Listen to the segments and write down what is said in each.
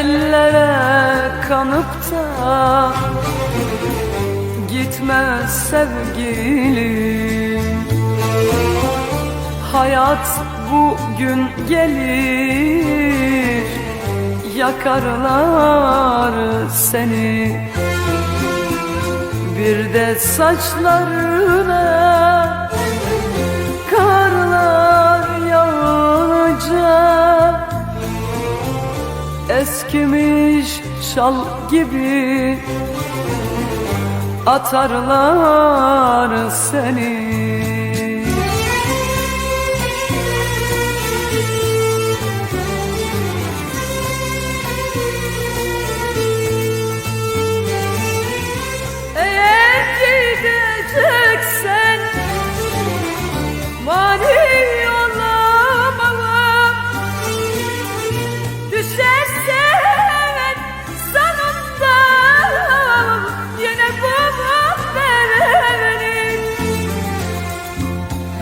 Ellere kanıp da Gitme sevgilim. Hayat bugün gelir Yakarlar seni. Bir de saçlarına Eskimiş şal gibi. Atarlar seni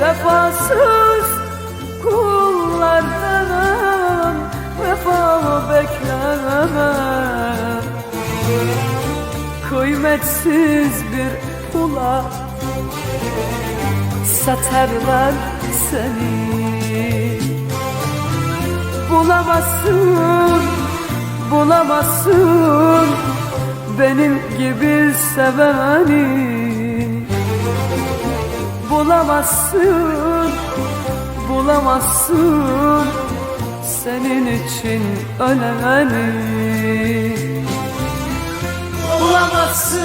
Vefasız kullardan Vefa bekleme Kıymetsiz bir pula Satarlar seni. Bulamazsın, bulamazsın Benim gibi seveni Bulamazsın, bulamazsın. Senin için öleni Bulamazsın,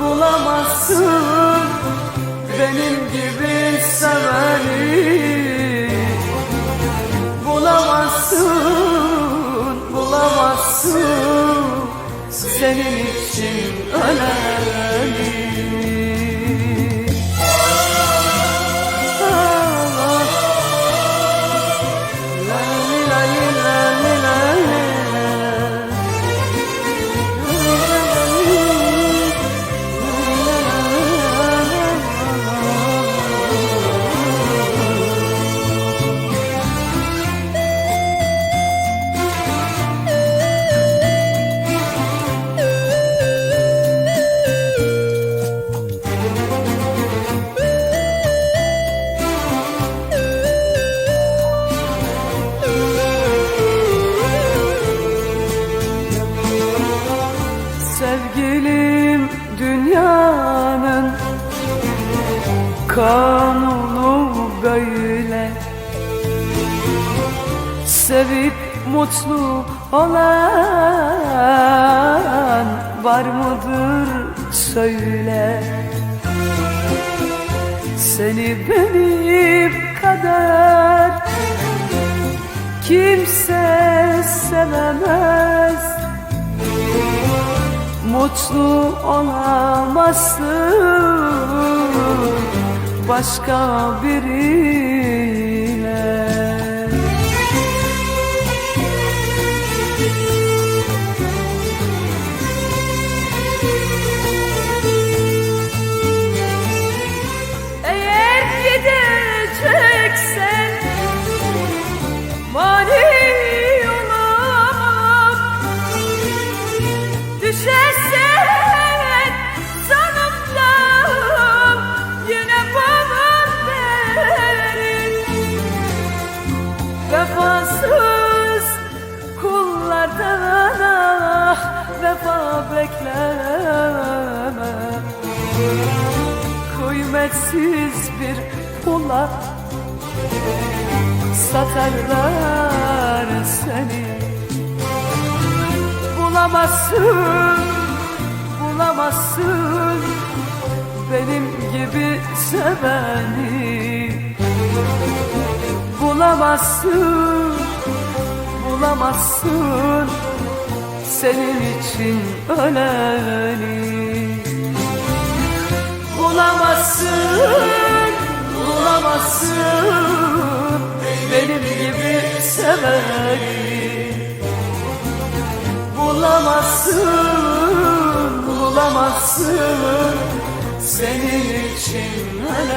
bulamazsın. Benim gibi seveni. Bulamazsın, bulamazsın. Senin için öleni kanunu böyle Sevip mutlu olan var mıdır söyle. Seni benim kadar kimse sevemez. Mutlu olamazsın başka biriyle Vefasız kullardan ah vefa bekleme. Kıymetsiz bir pula satarlar seni. Bulamazsın, bulamazsın benim gibi seveni Bulamazsın, bulamazsın. Senin için öleni. Bulamazsın, bulamazsın. Benim gibi seveni. Bulamazsın, bulamazsın. Senin için ölen